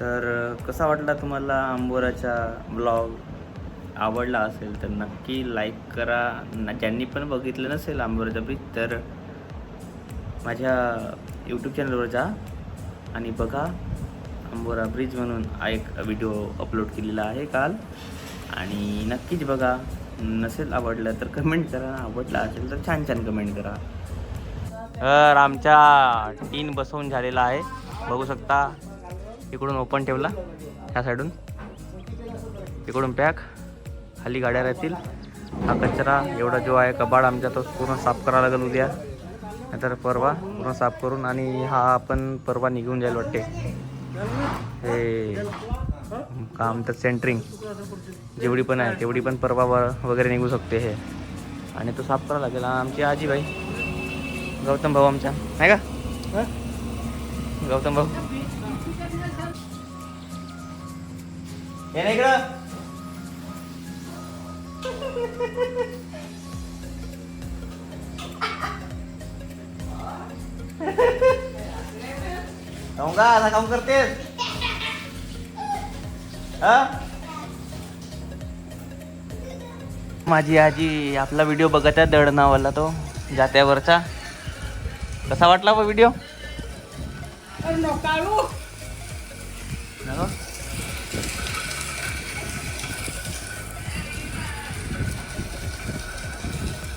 तर कसा वाटला तुम्हाला आंबोराचा ब्लॉग? आवडला असेल तर नक्की लाईक करा. न ज्यांनी पण बघितलं नसेल आंबोराचा ब्रिज तर माझ्या यूट्यूब चॅनलवर जा आणि बघा आंबोरा ब्रिज म्हणून एक व्हिडिओ अपलोड केलेला आहे काल. आणि नक्कीच बघा. नसेल आवडलं तर कमेंट करा. आवडला असेल तर छान छान कमेंट करा. तर आमच्या टीन बसवून झालेला आहे. बघू शकता. इकडून ओपन ठेवला ह्या साईडून इकडून पॅक खाली गाड्या राहतील. हा कचरा एवढा जो आहे कबाड आमच्या तो पूर्ण साफ करावा लागेल उद्या. नाहीतर परवा पूर्ण साफ करून आणि हा आपण परवा निघून जाईल वाटते. हे काम तर सेंटरिंग जेवढी पण आहे तेवढी पण परवा व- वगैरे निघू शकते हे. आणि तो साफ करावा लागेल. आमची आजीबाई. गौतम भाऊ आमच्या. नाही का? गौतम भाऊ हे नाही इकडं. का असा काम करतेस. हा? माझी आजी आपला व्हिडिओ बघत आहे दळणावाला तो जात्यावरचा. कसा वाटला व्हिडिओ बा व्हिडिओ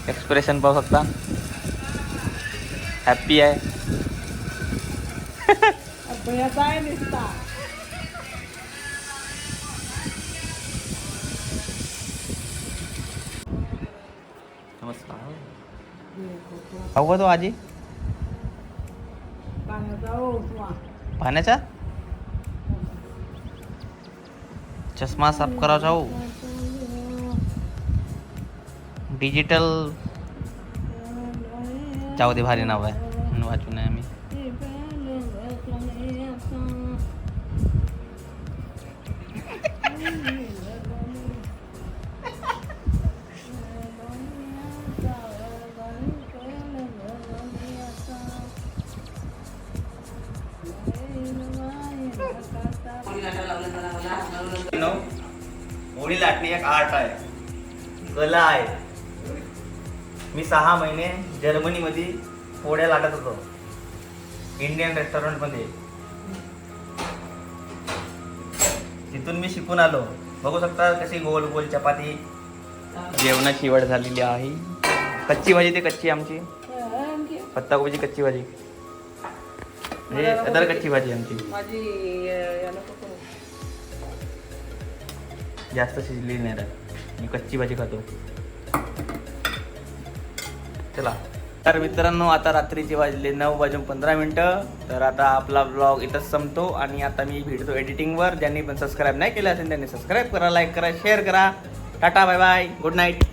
एक्सप्रेशन पाहू शकता हॅप्पी आहे नमस्कार खाऊ का तो आजी ભાને ચા? ચશ્મા સાફ કરવા છો? ડિજિટલ જાવ દે ભારી ના હોય. વાંચું ને होळी लाटणे एक आर्ट आहे. कला आहे. मी सहा महिने जर्मनीमध्ये पोळ्या लाटत होतो. इंडियन रेस्टॉरंटमध्ये. तिथून मी शिकून आलो. बघू शकता कशी गोल गोल चपाती. जेवणाची वड झालेली आहे. कच्ची भाजी ते कच्ची आमची. पत्ताकोबीची कच्ची भाजी. म्हणजे अदर कच्ची भाजी आमची. जास्त शिजलेली नाही राहत. मी कच्ची भाजी खातो. चला. तर मित्रांनो आता रात्रीचे वाजले नऊ वाजून पंधरा मिनटं. तर आता आपला ब्लॉग इथंच संपतो आणि आता मी भेटतो एडिटिंगवर ज्यांनी पण सबस्क्राईब नाही केलं असेल त्यांनी सबस्क्राईब करा लाईक करा शेअर करा. Tata bye bye good night